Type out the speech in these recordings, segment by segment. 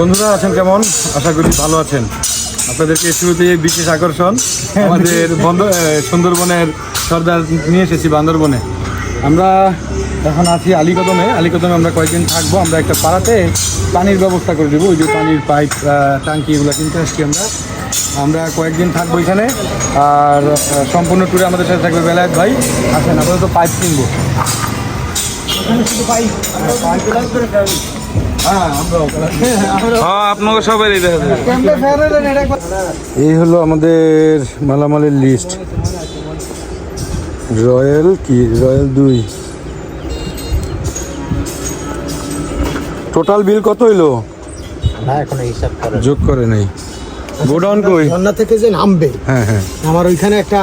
বন্ধুরা আছেন কেমন? আশা করি ভালো আছেন। আপনাদেরকে শুরুতে বিশেষ আকর্ষণ আমাদের বন্ধ সুন্দরবনের সর্দার নিয়ে এসেছি বান্দরবনে। আমরা এখন আছি আলিকদমে। আলিকদমে আমরা কয়েকদিন থাকব। আমরা একটা পাড়াতে পানির ব্যবস্থা করে দেবো। ওই যে পানির পাইপ ট্যাঙ্কি এগুলো কিনতে আসছি আমরা। আমরা কয়েকদিন থাকব এখানে। আর সম্পূর্ণ ট্যুরে আমাদের সাথে থাকবে বেলায়েত ভাই। আসেন আপাতত পাইপ কিনবো। হ্যাঁ হ্যাঁ এই হলো আমাদের মালামালের লিস্ট রয়্যাল কি? রয়্যাল দুই। টোটাল বিল কত হইল? না এখন হিসাব করে যোগ করে নাই। গোডাউন কই? ঝর্ণা থেকে যে নামবে হ্যাঁ হ্যাঁ। আমার ওইখানে একটা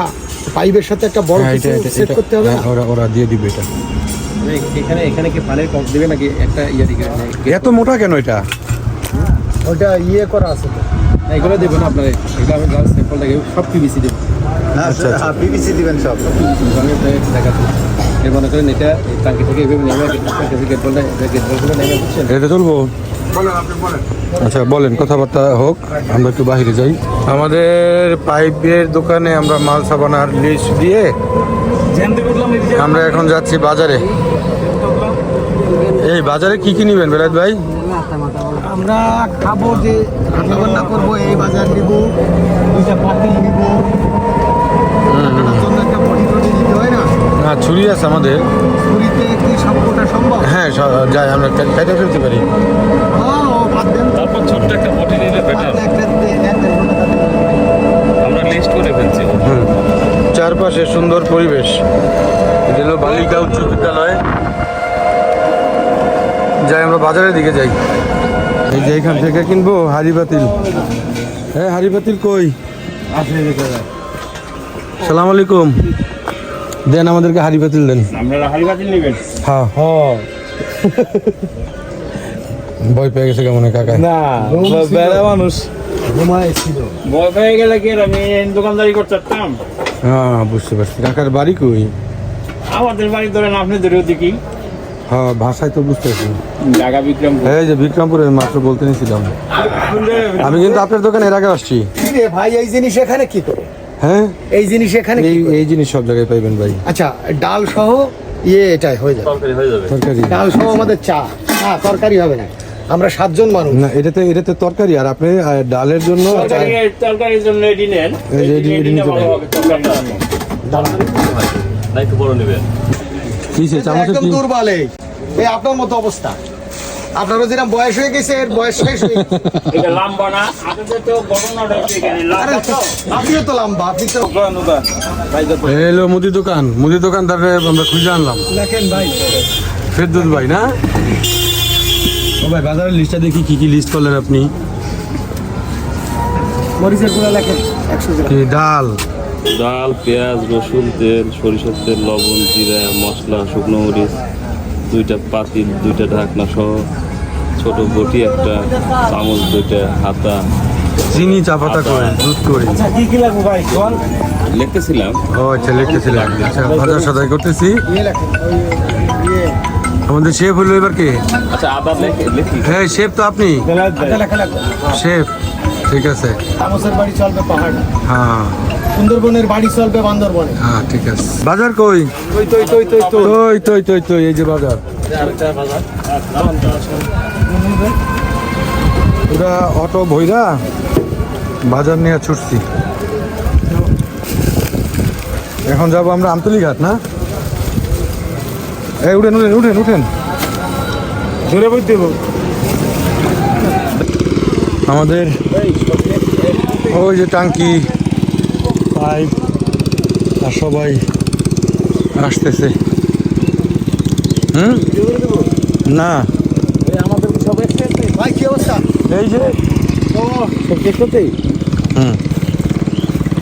পাইপের সাথে একটা বড় হ্যাঁ, সেট করতে হবে হ্যাঁ? ওরা ওরা দিয়ে দিবে এটা। এখানে এখানে কি পানির কম দেবে নাকি একটা ইয়ে দিকে? এত মোটা কেন এটা? ওইটা ইয়ে করা আছে তো। এগুলো দেবেন আপনার। এগুলো আমি জাস্ট স্যাম্পল লাগে সব পিভিসি দেবো। আচ্ছা আচ্ছা। দিবেন সব। আমি দেখাচ্ছি। এর মনে করেন এটা টাঙ্কি থেকে এভাবে নেমে গেট বলটা গেট বলগুলো নেমে এটা চলবো আচ্ছা বলেন কথাবার্তা হোক আমরা একটু বাইরে যাই। আমাদের পাইপের দোকানে আমরা মাল সাবানার লিস্ট দিয়ে আমরা এখন যাচ্ছি বাজারে। এই বাজারে কি কি নিবেন বেলাত ভাই? আমরা খাব যে রান্না বান্না করব এই বাজার নিব দুইটা পাতিল নিব। না? ছুরি আছে আমাদের। পুরীতে কি সবকটা সম্ভব? হ্যাঁ যাই আমরা কা- কাইটা ফেলতে পারি। ও ও, বাদ দেন। তারপর ছোট্ট একটা বটি নিলে বেটার চারপাশে সুন্দর পরিবেশ। এটা হলো বালিকা উচ্চ বিদ্যালয়। যাই আমরা বাজারের দিকে যাই। এই যে এখান থেকে কিনবো হাড়ি পাতিল হ্যাঁ হাড়ি পাতিল কই? সালাম আলাইকুম। দেন আমাদেরকে হাড়ি পাতিল দেন। আপনারা হাড়ি বাতিল নেবেন। হ্যাঁ। ভয় পেয়ে গেছে কেমন কাকা? না বেড়া মানুষ। ঘুমাইছিল। ভয় পেয়ে গেলে কি আমি এই দোকানদারি করতাম হ্যাঁ বুঝতে পারছি। কাকার বাড়ি কই? আমাদের বাড়ি ধরেন আপনি ধরেও দেখি হ্যাঁ ভাষায় তো বুঝতে পারছি। জায়গা বিক্রম এই যে বিক্রমপুরে মাত্র বলতে নিয়েছিলাম আমি কিন্তু আপনার দোকানে এর আগে আসছি। রে ভাই এই জিনিস এখানে কি করে? হ্যাঁ? এই জিনিস এখানে এই এই জিনিস সব জায়গায় পাইবেন ভাই। আচ্ছা ডাল সহ ইয়ে এটাই হয়ে যাবে। তরকারি। ডাল সহ আমাদের চা। না তরকারি হবে না। আমরা সাতজন মানুষ। না এটাতে এটাতে তরকারি আর আপনি ডালের জন্য তরকারি তরকারির জন্য এডি নেন। এডি- এডি নিতে পারেন। কি সে একদম দুর্বল এই। এই আপনার মতো অবস্থা। আপনারও যেরকম বয়স হয়ে গেছে এর বয়স শেষ হয়ে। এটা লম্বা না আপনাদের তো গঠন এখানে লম্বা তো। আপনিও তো লম্বা আপনি তো এই হলো মুদি দোকান। মুদি দোকানদারে আমরা খুঁজে আনলাম। দেখেন ভাই। ফেরদুল ভাই না? ও ভাই বাজারের লিস্টটা দেখি কি কি লিস্ট করলেন আপনি? মরিচের গুঁড়া লেখেন একশো কি ডাল? ডাল পেঁয়াজ রসুন তেল সরিষার তেল লবণ জিরা মশলা শুকনো মরিচ দুইটা পাতিল দুইটা ঢাকনা সহ ছোট বটি একটা চামচ দুইটা হাতা। চিনি চা পাতা করে দুধ করে। কি কি লাগবে ভাই? কোন লিখতেছিলাম। ও আচ্ছা লিখতেছিলাম। আচ্ছা বাজার সদাই করতেছি। আমাদের শেফ হলো এবার কে? আচ্ছা হ্যাঁ শেফ তো আপনি। শেফ ঠিক আছে। তামসের বাড়ি চলবে পাহাড়। হ্যাঁ। সুন্দরবনের বাড়ি চলবে বান্দরবনে। হ্যাঁ ঠিক আছে। বাজার কই? তুই তুই তুই তুই তুই তই তই তই তই এই যে বাজার। অটো বাজার নিয়ে ছুটছি। এখন যাব আমরা আমতলি ঘাট না? এই উঠেন উঠেন উঠেন উঠেন। জোরে বই দেব আমাদের ওই যে টাঙ্কি। পাইপ আর সবাই আসতেছে। হুম? না। ভাই কি অবস্থা? এই যে হুম।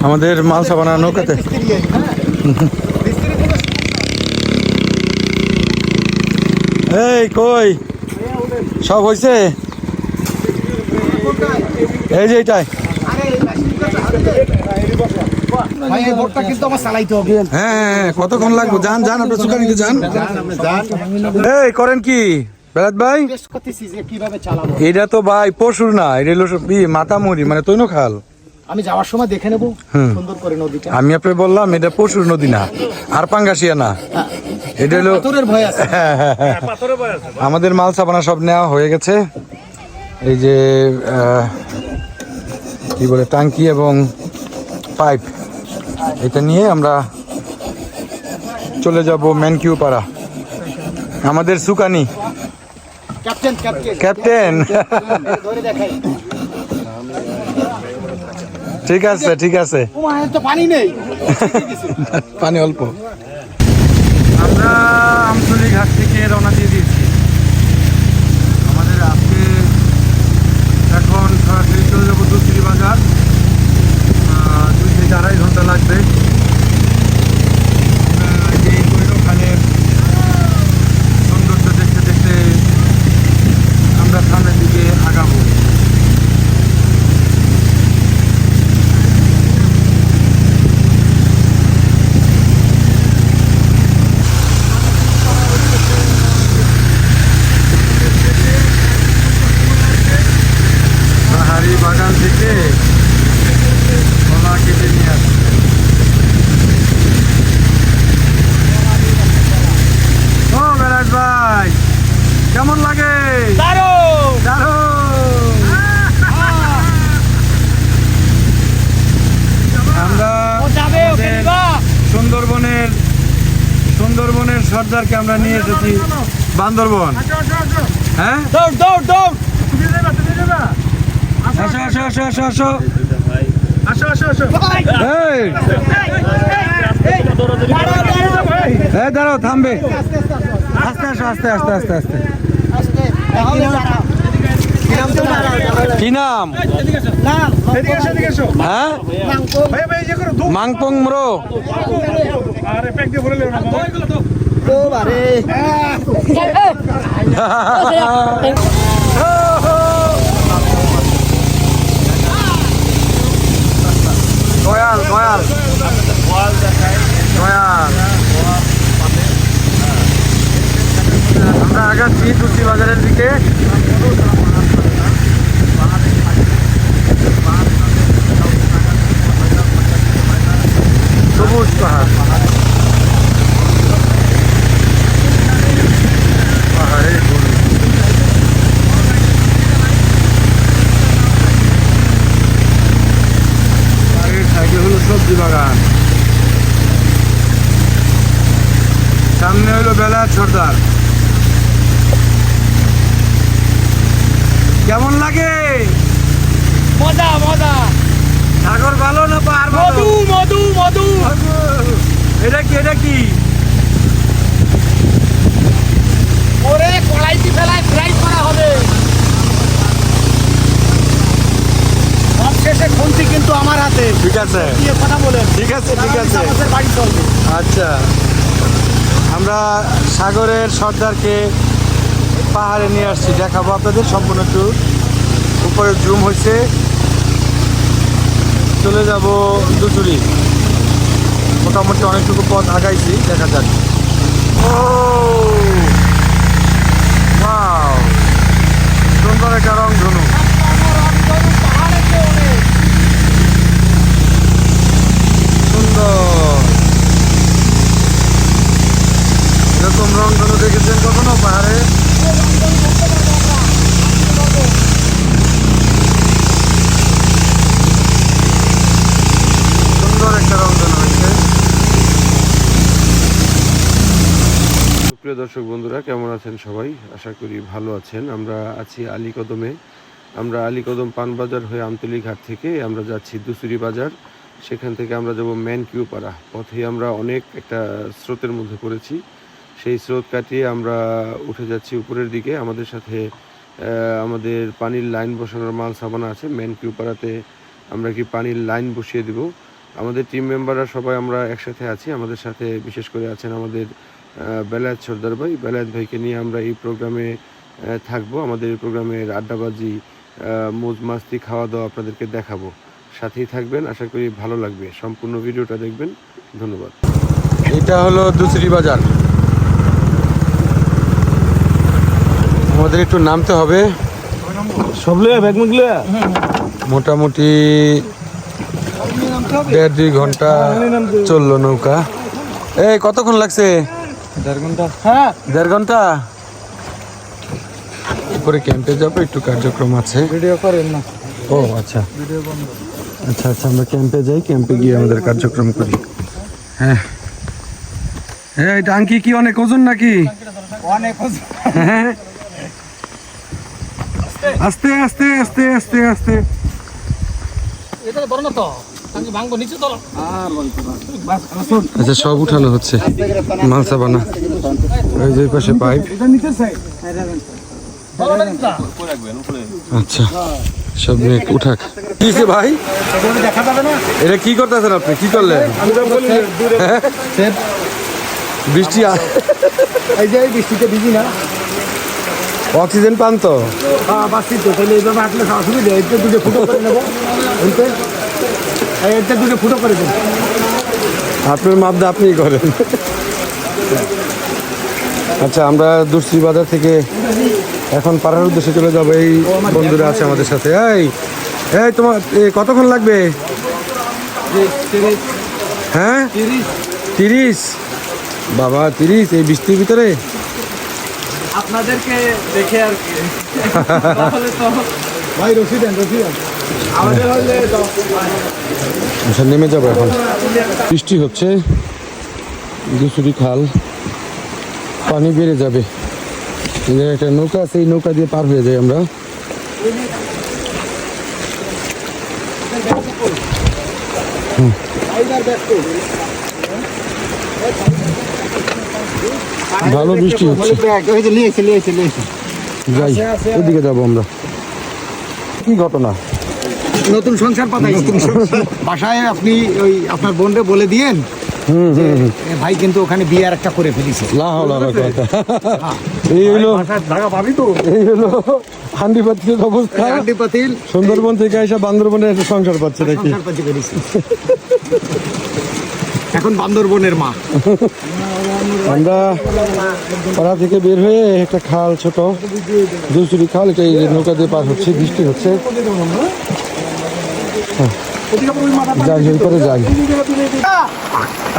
আমাদের মাল সাবানা নৌকাতে। এই, কই? সব হয়েছে এই যে হবে। হ্যাঁ হ্যাঁ, হ্যাঁ কতক্ষণ লাগবে? যান যান আপনার সুখানিতে যান। এই করেন কি? বেলাত ভাই? এটা তো ভাই পশুর না এটা হলো মাতামুড়ি মানে তৈন খাল আমি যাওয়ার সময় দেখে নেব। সুন্দর করে নদীটা। আমি আপনাকে বললাম এটা পশুর নদী না আর পাঙ্গাসিয়া না। এটা হলো পাথরের ভয় আছে। আমাদের মাল সাবানা সব নেওয়া হয়ে গেছে। এই যে কি বলে টাঙ্কি এবং পাইপ। এটা নিয়ে আমরা চলে যাব ম্যানকিউ পাড়া আমাদের সুকানি। Captain captain. ক্যাপ্টেন। ধরে দেখাই। ঠিক আছে ঠিক আছে। পানি নেই পানি অল্প। আমরা আমতলি ঘাট থেকে রওনা দিয়ে দিয়েছি আমাদের আজকে এখন সরাসরি চলে যাব দুশ্রী বাজার আহ, দুই থেকে আড়াই ঘণ্টা লাগবে আহ, এই কৈরখানের সৌন্দর্য দেখতে দেখতে আমরা সামনের দিকে আগাবো পাহাড়ি বাগান থেকে কলা কেটে নিয়ে আসছে ও বেলাস ভাই কেমন লাগে? দারুণ! আমরা সুন্দরবনের সুন্দরবনের সর্দারকে আমরা নিয়ে এসেছি বান্দরবন। হ্যাঁ? আসো আসো আসো আসো আসো এই! এই দাঁড়াও থামবে আস্তে আসো আস্তে আস্তে আস্তে আস্তে কি নাম হ্যাঁ মাংপং ম্রো দয়াল দয়াল। দয়াল। আমরা আগাচ্ছি তুলসী বাজারের দিকে। সবুজ পাহাড় গরু। বাড়ির সাইডে হলো সবজি বাগান সামনে হলো বেলা সর্দার কেমন লাগে? মজা মজা। সাগর ভালো না পাহাড় ভালো? মধু মধু এটা কি এটা কি? ওরে কড়াইতে ফেলায়? ফ্রাই করা হবে। সব শেষে খুন্তি কিন্তু আমার হাতে। ঠিক আছে। কথা বলেন। ঠিক আছে ঠিক আছে। বাড়ি চলবে। আচ্ছা। আমরা সাগরের সর্দারকে পাহাড়ে নিয়ে আসছি, দেখাবো আপনাদের সম্পূর্ণ ট্যুর উপরে জুম হয়েছে চলে যাব দুচুরি। মোটামুটি অনেকটুকু পথ আগাইছি, দেখা যাক। ও! সুন্দর একটা রং ধনু সুন্দর এরকম রং ধনু দেখেছেন কখনো পাহাড়ে? সুন্দর একটা প্রিয় দর্শক বন্ধুরা, কেমন আছেন সবাই? আশা করি ভালো আছেন। আমরা আছি আলীকদমে। আমরা আলীকদম পানবাজার হয়ে আমতলি ঘাট থেকে আমরা যাচ্ছি দুসুরি বাজার। সেখান থেকে আমরা যাব ম্যান কিউ পাড়া পথে আমরা অনেক একটা স্রোতের মধ্যে পড়েছি। সেই স্রোত কাটিয়ে আমরা উঠে যাচ্ছি উপরের দিকে। আমাদের সাথে আমাদের পানির লাইন বসানোর মাল সাবানা আছে মেন কিউ পাড়াতে আমরা কি পানির লাইন বসিয়ে দিব। আমাদের টিম মেম্বাররা সবাই আমরা একসাথে আছি। আমাদের সাথে বিশেষ করে আছেন আমাদের বেলায়েত সর্দার ভাই। বেলায়েত ভাইকে নিয়ে আমরা এই প্রোগ্রামে থাকব। আমাদের এই প্রোগ্রামের আড্ডাবাজি মৌজ মাস্তি খাওয়া দাওয়া আপনাদেরকে দেখাবো। সাথেই থাকবেন। আশা করি ভালো লাগবে। সম্পূর্ণ ভিডিওটা দেখবেন। ধন্যবাদ। এটা হলো দুসরি বাজার। আমাদের একটু নামতে হবে। সব লিয়া ব্যাগ মুখ লিয়া মোটামুটি দেড় দুই ঘণ্টা চলল নৌকা। এই কতক্ষণ লাগছে? দেড় ঘণ্টা। হ্যাঁ। দেড় ঘণ্টা? উপরে ক্যাম্পে যাব একটু কার্যক্রম আছে। ভিডিও করেন না। ও আচ্ছা। আচ্ছা আচ্ছা আমরা ক্যাম্পে যাই ক্যাম্পে গিয়ে আমাদের কার্যক্রম করি। হ্যাঁ। হ্যাঁ টাঙ্কি কি অনেক ওজন নাকি? অনেক হ্যাঁ। আস্তে আস্তে আস্তে আস্তে আস্তে এটা বড় না তো? আমি ভাঙবো নিচে তো আচ্ছা সব উঠানো হচ্ছে। মালসা বানা। ওই যে পাশে পাইপ। আচ্ছা সব নিয়ে উঠাক। কিসে ভাই? এটা কি করতেছেন আপনি? কি করলেন? বৃষ্টি এই যে বৃষ্টিতে ভিজি না। অক্সিজেন পান তো? হ্যাঁ বাসি তো। তাহলে এইভাবে অসুবিধা এতে দুটো ফুটো করে নেব। এতে এতে দুটো ফুটো করে দেবো। আপনার মাপদা আপনি করেন। আচ্ছা আমরা দুশ্রী বাজার থেকে এখন পাড়ার উদ্দেশ্যে চলে যাব। এই বন্ধুরা আছে আমাদের সাথে। এই এই তোমার কতক্ষণ লাগবে? হ্যাঁ? তিরিশ? বাবা তিরিশ এই বৃষ্টির ভিতরে? আপনাদেরকে দেখে আর কি। ভাই রশি দেন রশি দেন আচ্ছা নেমে যাব এখন। বৃষ্টি হচ্ছে দুসুরি খাল পানি বেড়ে যাবে। একটা নৌকা আছে এই নৌকা দিয়ে পার হয়ে যাই আমরা। হুম। ভালো বৃষ্টি হচ্ছে। যাই ওদিকে যাব আমরা। কি ঘটনা? নতুন সংসার পাতাই বাসায় আপনি ওই আপনার বোনরে বলে দিয়েন হুম হুম হুম। ভাই কিন্তু ওখানে বিয়ে আর একটা করে ফেলিছে। লা হাওলা ওয়ালা এই হলো ঢাকা পাবি তো। এই হলো হান্ডি পাতির অবস্থা। হান্ডি পাতিল সুন্দরবন থেকে এসে বান্দরবনে একটা সংসার পাচ্ছে নাকি? সংসার পাতি করেছে। এখন বান্দরবনের মা। আমরা পাড়া থেকে বের হয়ে একটা খাল ছোট দুচুরি খাল এটা এই নৌকা দিয়ে পার হচ্ছে বৃষ্টি হচ্ছে। হ্যাঁ। যাই করে যাই।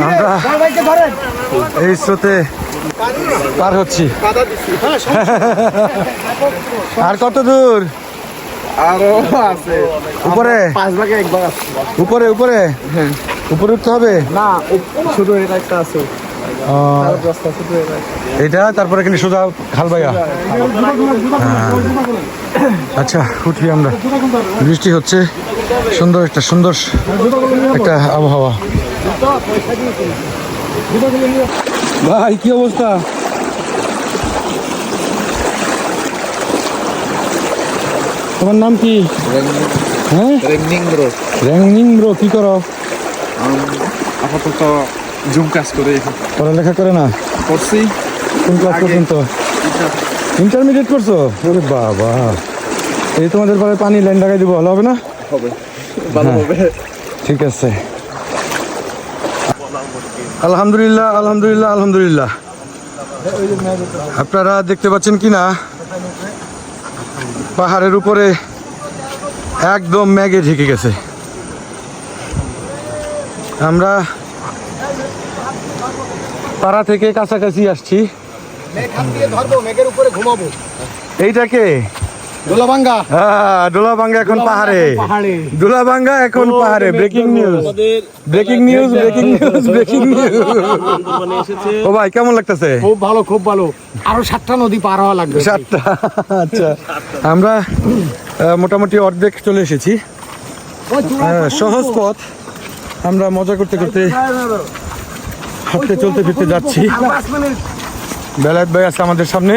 আমরা এই স্রোতে পার হচ্ছি। আর কত দূর? আরও আছে। উপরে? পাঁচ ভাগে একবার আছে। উপরে উপরে? উপরে উঠতে হবে? না শুধু এটা একটা আছে। এটা এটা তারপরে কিন্তু সোজা খালবাইয়া? হ্যাঁ। আচ্ছা উঠি আমরা। বৃষ্টি হচ্ছে। সুন্দর একটা সুন্দর একটা আবহাওয়া। ভাই কি অবস্থা? তোমার নাম কি? হ্যাঁ? রেগনিং রোড র্যাঙ্গিং ব্রো কি করো? আপাতত জুম কাজ করে পড়ালেখা করে না? করছি। কোন ক্লাস পর্যন্ত? ইন্টারমিডিয়েট করছ? ওরে বাবা। এই তোমাদের পরে পানি লাইন লাগাই দিব ভালো হবে না? হবে। ভালো হ্যাঁ। হবে। ঠিক আছে। আলহামদুলিল্লাহ আলহামদুলিল্লাহ আলহামদুলিল্লাহ। আপনারা দেখতে পাচ্ছেন কি না? পাহাড়ের উপরে একদম ম্যাগে ঢেকে গেছে। আমরা পাড়া থেকে কাছাকাছি আসছি। এইটাকে হ্যাঁ এখন পাহাড়ে। এখন পাহাড়ে। Breaking news breaking news breaking news breaking news ও ভাই কেমন লাগতেছে? খুব ভালো খুব ভালো। আরও সাতটা নদী পার হওয়া লাগবে। সাতটা আচ্ছা। আমরা মোটামুটি অর্ধেক চলে এসেছি। ওই সহজ পথ। আমরা মজা করতে করতে হাঁটতে চলতে ফিরতে যাচ্ছি। বেলায়েত ভাই আছে আমাদের সামনে।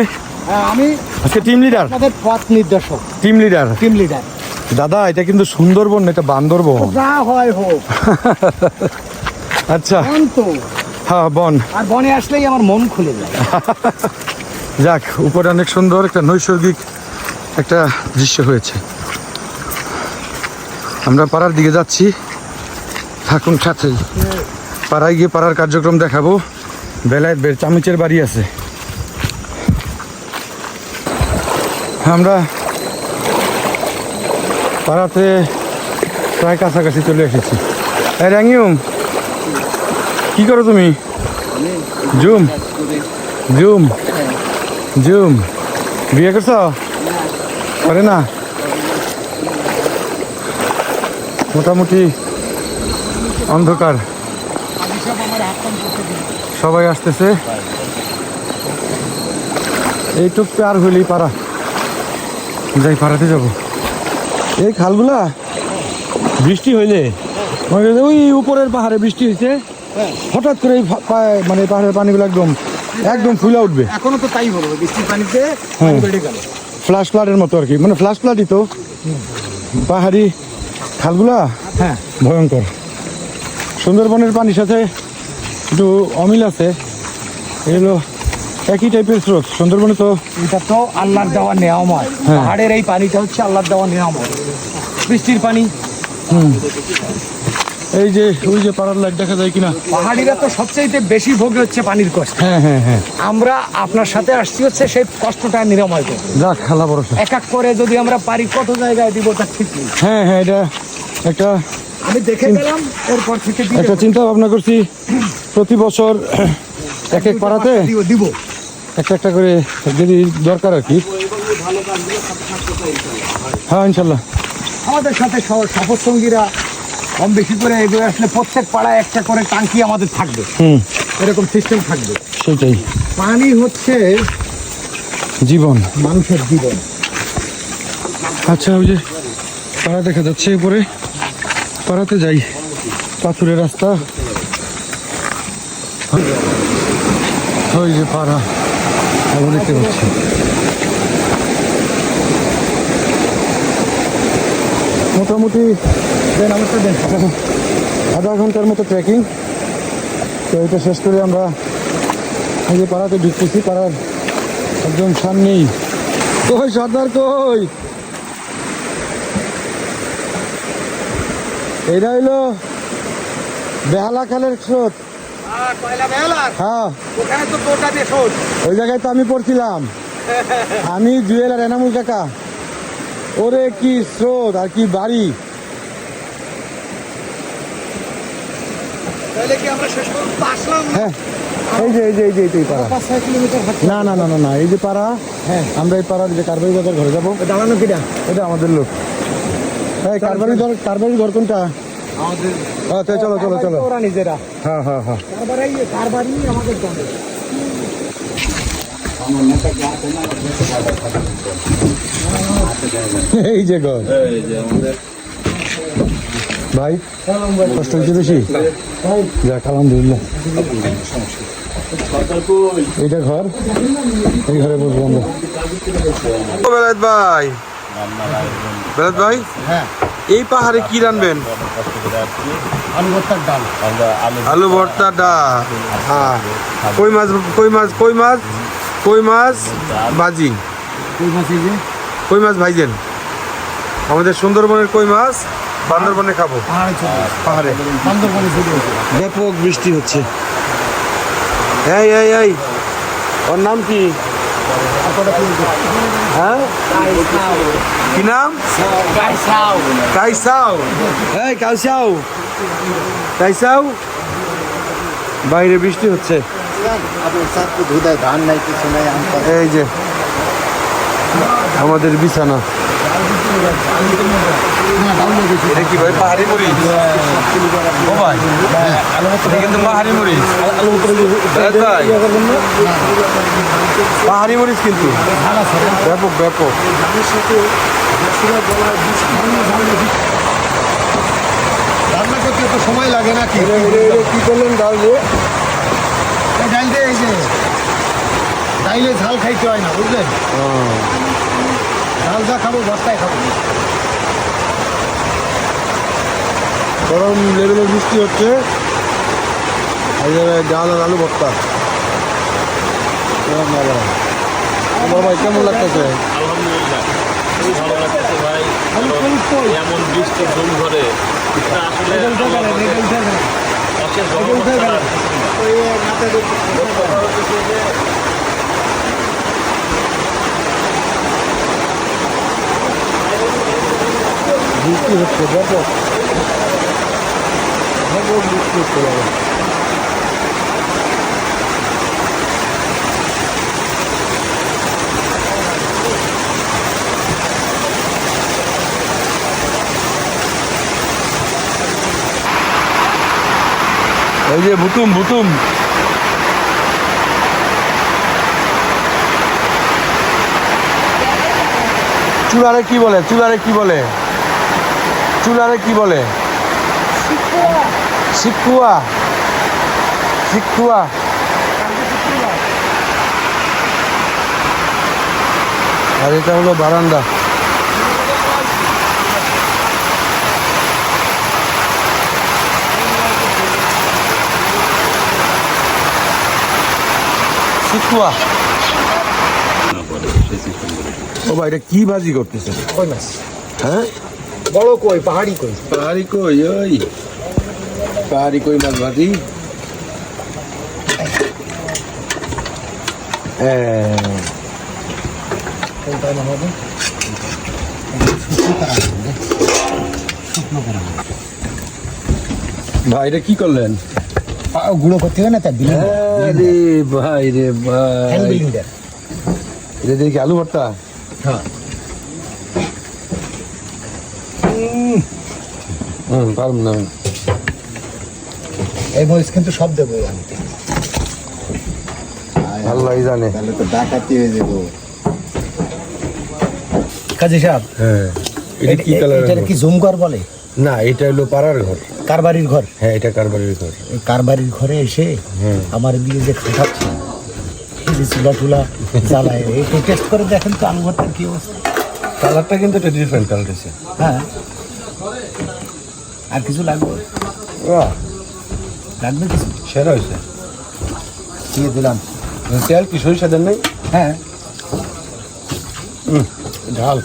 হ্যাঁ, আমি আজকে টিম লিডার পথ নির্দেশক। টিম লিডার টিম লিডার দাদা এটা কিন্তু সুন্দরবন এটা বান্দরবন। যা হয় হোক। আচ্ছা। বন হ্যাঁ বন। আর বনে আসলেই আমার মন খুলে যায়। যাক উপরে অনেক সুন্দর একটা নৈসর্গিক একটা দৃশ্য হয়েছে। আমরা পাড়ার দিকে যাচ্ছি। থাকুন সাথেই পাড়ায় গিয়ে পাড়ার কার্যক্রম দেখাবো। বেলায় বের, চামিচের বাড়ি আছে। আমরা পাড়াতে প্রায় কাছাকাছি চলে এসেছি। র্যাঙ্গিউম কি করো তুমি? জুম জুম জুম বিয়ে করছ? করে না? মোটামুটি অন্ধকার। সবাই আসতেছে। এইটুক পার হইলেই পারা। যাই পাড়াতে যাব। এই খালগুলা বৃষ্টি হইলে? ওই উপরের পাহাড়ে বৃষ্টি হয়েছে হঠাৎ করে এই মানে পাহাড়ের পানিগুলো একদম একদম ফুলে উঠবে। এখনও তো তাই হলো বৃষ্টির পানিতে হ্যাঁ। ফ্লাশ ফ্লাডের মতো আর কি মানে ফ্লাশ ফ্লাডই তো। পাহাড়ি খালগুলা হ্যাঁ। ভয়ঙ্কর। সুন্দরবনের পানির সাথে একটু অমিল আছে। এগুলো একই টাইপের স্রোত। সুন্দরবনে তো এটা তো আল্লাহর দেওয়া নিয়ামত। হ্যাঁ। পাহাড়ের এই পানিটা হচ্ছে আল্লাহর দেওয়া নিয়ামত। বৃষ্টির পানি। হুম। এই যে ওই যে পাড়ার লাইট দেখা যায় কিনা? পাহাড়িরা তো সবচাইতে বেশি ভোগে হচ্ছে পানির কষ্ট। হ্যাঁ হ্যাঁ হ্যাঁ। আমরা আপনার সাথে আসছি হচ্ছে সেই কষ্টটা নিরাময় করতে। যাক খালা ভরসা। এক এক করে যদি আমরা পারি কত জায়গায় দিব তার ঠিক নেই। হ্যাঁ হ্যাঁ এটা একটা আমি দেখে গেলাম এরপর থেকে একটা চিন্তা ভাবনা করছি প্রতি বছর এক এক পাড়াতে দিব। একটা একটা করে যদি দরকার আর কি। হ্যাঁ ইনশাল্লাহ। আমাদের সাথে স- শপথ সঙ্গীরা কম বেশি করে এগিয়ে আসলে প্রত্যেক পাড়ায় একটা করে টাঙ্কি আমাদের থাকবে। হুম। এরকম সিস্টেম থাকবে। সেটাই। পানি হচ্ছে জীবন। মানুষের জীবন। আচ্ছা ওই যে পাড়া দেখা যাচ্ছে উপরে। পাড়াতে যাই। পাথুরের রাস্তা। ওই যে পাড়া। আমরা দেখতে পাচ্ছি মোটামুটি দেন আমারটা দেন। আধা ঘণ্টার মতো ট্রেকিং তো এটা শেষ করে আমরা এই যে পাড়াতে ঢুকতেছি। পাড়ার একদম সামনেই। কই সর্দার, কই? এটা হইল বেহালা খালের স্রোত। হ্যাঁ। ওই জায়গায় তো আমি পড়ছিলাম। আমি জুয়েল আর এনামুল কাকা। ওরে কি স্রোত আর কি বাড়ি। এই যে এই যে এই যে এই পাড়া। না না না না এই যে পাড়া হ্যাঁ। আমরা এই পাড়ার যে কারবারি বাজার ঘরে যাব দাঁড়ানো কিনা এটা আমাদের লোক। এই কারবারি ঘর কারবারি ঘর কোনটা? আমাদের আচ্ছা চলো চলো চলো। ওরা নিজেরা। হ্যাঁ হ্যাঁ হ্যাঁ। আমাদের এই যে ঘর এই যে আমাদের ভাই কষ্ট হয়েছে বেশি? যাক আলহামদুলিল্লাহ। এইটা ঘর এই ঘরে বসবো আমরা। ভাই। বেলাত ভাই? হ্যাঁ। এই পাহাড়ে কি রানবেন? আলু ভর্তার ডাল। আলু ভর্তা ডাল। হ্যাঁ। কই মাছ কই মাছ কই মাছ? কই মাছ ভাজি? ওই মাছ এই যে? কই মাছ ভাইজেন? আমাদের সুন্দরবনের কই মাছ? বান্দরবনে খাব। পাহাড়ে বান্দরবনে ব্যাপক বৃষ্টি হচ্ছে। এই এই এই। ওর নাম কি? হ্যাঁ কি নাম? কাইসাও। হ্যাঁ কাইসাও। কাইসাও? বাইরে বৃষ্টি হচ্ছে। এই যে আমাদের বিছানা। এটা কি ভাই পাহাড়ি মরিচ? ও ভাই এটা কিন্তু পাহাড়ি মরিচ। রাজ ভাই, পাহাড়ি মরিচ কিন্তু। ব্যাপক ব্যাপক। রান্না করতে তো সময় লাগে নাকি কি করলেন ডাল দিয়ে? এই ডাল দিয়ে যে ডাইলে ঝাল খাইতে হয় না বুঝলেন? ঝাল যা খাব বস্তায় খাব। গরম লেভেলের বৃষ্টি হচ্ছে। ডাল আর আলু ভর্তা। ভাই কেমন লাগতেছে? আলহামদুলিল্লাহ খুব ভালো লাগতেছে ভাই। এমন বৃষ্টি আসলে অশেষ রহমত ছাড়া আর কিছু না। বৃষ্টি হচ্ছে ব্যাপক ব্যাপক বৃষ্টি হচ্ছে বাবা। এই যে বুতুম বুতুম চুলারে কি বলে? চুলারে কি বলে? চুলারে কি বলে? শিকুয়া শিকুয়া আর এটা হলো বারান্দা। শিকুয়া ও ভাই এটা কি ভাজি করতেছে? কই মাছ? হ্যাঁ? বড় কই পাহাড়ি কই? পাহাড়ি কই ওই। পাহাড়ি কই মাছ ভাজি? হ্যাঁ। ভাই এটা কি করলেন? গুঁড়ো করতে হবে না তার বিলিং আরে ভাই রে ভাই। বিলিংটা এটা দেখি আলু ভর্তা? হ্যাঁ। হুম পারব না এই মরিচ কিন্তু সব দেবো আমি। আল্লাহ জানে। তাহলে তো ডাকাতি হয়ে যাব। কাজী সাহেব হ্যাঁ এটা কি কালার এটার কি জুমঘর বলে? না এটা হলো পাড়ার ঘর। কার বাড়ির ঘর? হ্যাঁ এটা কারবারের ঘর। এই কার ঘরে এসে। আমার দিয়ে যে খাটাচ্ছে যে চুলা জ্বালায় একটু টেস্ট করে দেখেন তো আলু ভর্তার কি অবস্থা। কালারটা কিন্তু একটা ডিফারেন্ট কালার হ্যাঁ। আর কিছু লাগবে? লাগবে কিছু? সেরা হয়েছে। দিয়ে দিলাম? তেল কি সরিষা দেন নাই? হ্যাঁ। ঝাল।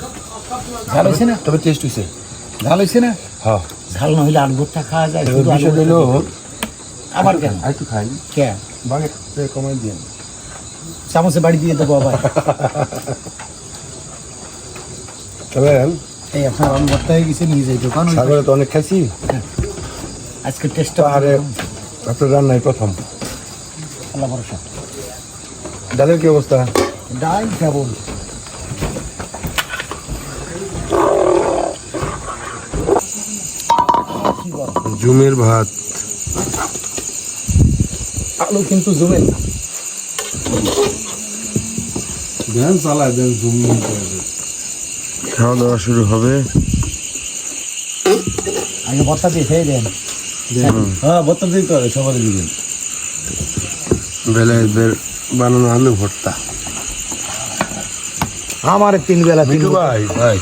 ঝাল হয়েছে না? তবে টেস্ট হয়েছে। ঝাল হয়েছে না? হ্যাঁ। ঝাল না হইলে আলু ভর্তা খাওয়া যায় শুধু আলু বিষয় হলো আবার কেন? আর একটু খাই। কে? বাগে কমাই দিয়ে। চামচে বাড়ি দিয়ে দেবো আবার। তবে এই আপনার ভর্তা হয়ে গেছে নিয়ে যাই দোকান সাগরে তো অনেক খাইছি আজকে টেস্টটা পাহাড়ে আপনার রান্নায় প্রথম। আল্লাহ ভরসা। ডালের কি অবস্থা? ডাল কেবল। জুমের ভাত। আলু কিন্তু জমে না। দেন চালায় দেন জুম খাওয়া দাওয়া শুরু হবে। আগে ভর্তা দিয়ে খেয়ে দেন। হ্যাঁ ভর্তা দিতে হবে সবার দিবেন বেলায় বের বানানো আলু ভর্তা। আমার তিন বেলা তিন ভাই ভাই।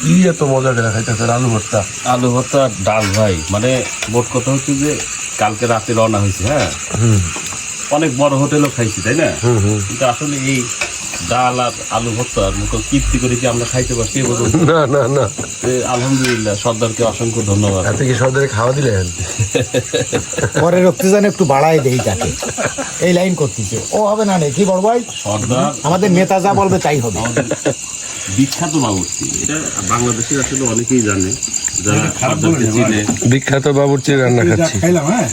কি এত মজা করে খাইতেছে আলু ভর্তা। আলু ভর্তা ডাল ভাই মানে মোট কথা হচ্ছে যে কালকে রাতে রওনা হয়েছে হ্যাঁ? অনেক বড় হোটেলও খাইছি তাই না? কিন্তু আসলে এই ডাল আর আলু ভর্তার মতো তৃপ্তি করে কি আমরা খাইতে পারছি না না না। আলহামদুলিল্লাহ সর্দারকে অসংখ্য ধন্যবাদ। এত কি সর্দারে খাওয়া দিলেন পরের অক্সিজেন একটু বাড়াই দেই তাকে। এই লাইন করতেছে। ও হবে না রে কি বড় ভাই? সর্দার। আমাদের নেতা যা বলবে তাই হবে। বিখ্যাত বাবুর্চি। এটা বাংলাদেশের আসলে অনেকেই জানে যারা সর্দারকে চিনে। বিখ্যাত বাবুর্চির রান্না খাচ্ছি। খাইলাম হ্যাঁ?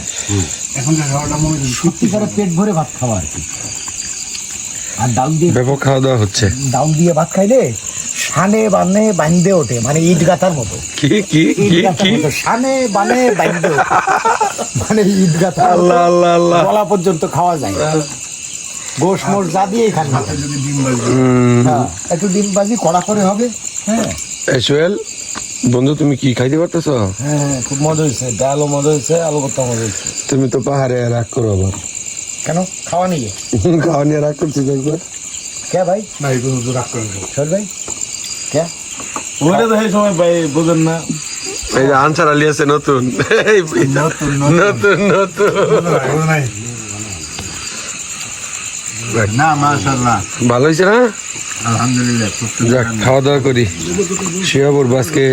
এখন খাওয়াটা মনে করি পেট ভরে ভাত খাওয়া আর কি। আর ডাল দিয়ে ব্যাপক খাওয়া দাওয়া হচ্ছে। ডাল দিয়ে ভাত খাইলে সানে বানে বান্ধে ওঠে মানে ইট গাথার মতো। কি কি সানে বানে বান্ধে মানে ইট গাথা আল্লাহ আল্লাহ আল্লাহ। গলা পর্যন্ত খাওয়া যায়। গোশ মোষ যা দিয়ে খান। হ্যাঁ একটু ডিম বাজি কড়া করে হবে। হ্যাঁ। সোহেল বন্ধু তুমি কি খাইতে পারতেছ? হ্যাঁ খুব মজা হয়েছে। ডালও মজা হয়েছে আলু ভর্তা মজা হয়েছে। তুমি তো পাহাড়ে রাগ করো আবার। কেন? খাওয়া নিয়ে? খাওয়া নিয়ে রাগ করছিস একবার। কে ভাই? নাই কোনো রাগ করেন শোল ভাই। কে? ওটা তো সেই সময় ভাই বোঝেন না। এই যে আনসার আলী আছে নতুন। এই নতুন নতুন। নাই। না মাশাআল্লাহ। ভালো হয়েছে না? আলহামদুলিল্লাহ যাক খাওয়া দাওয়া করি। শিয়াবুর বাসকে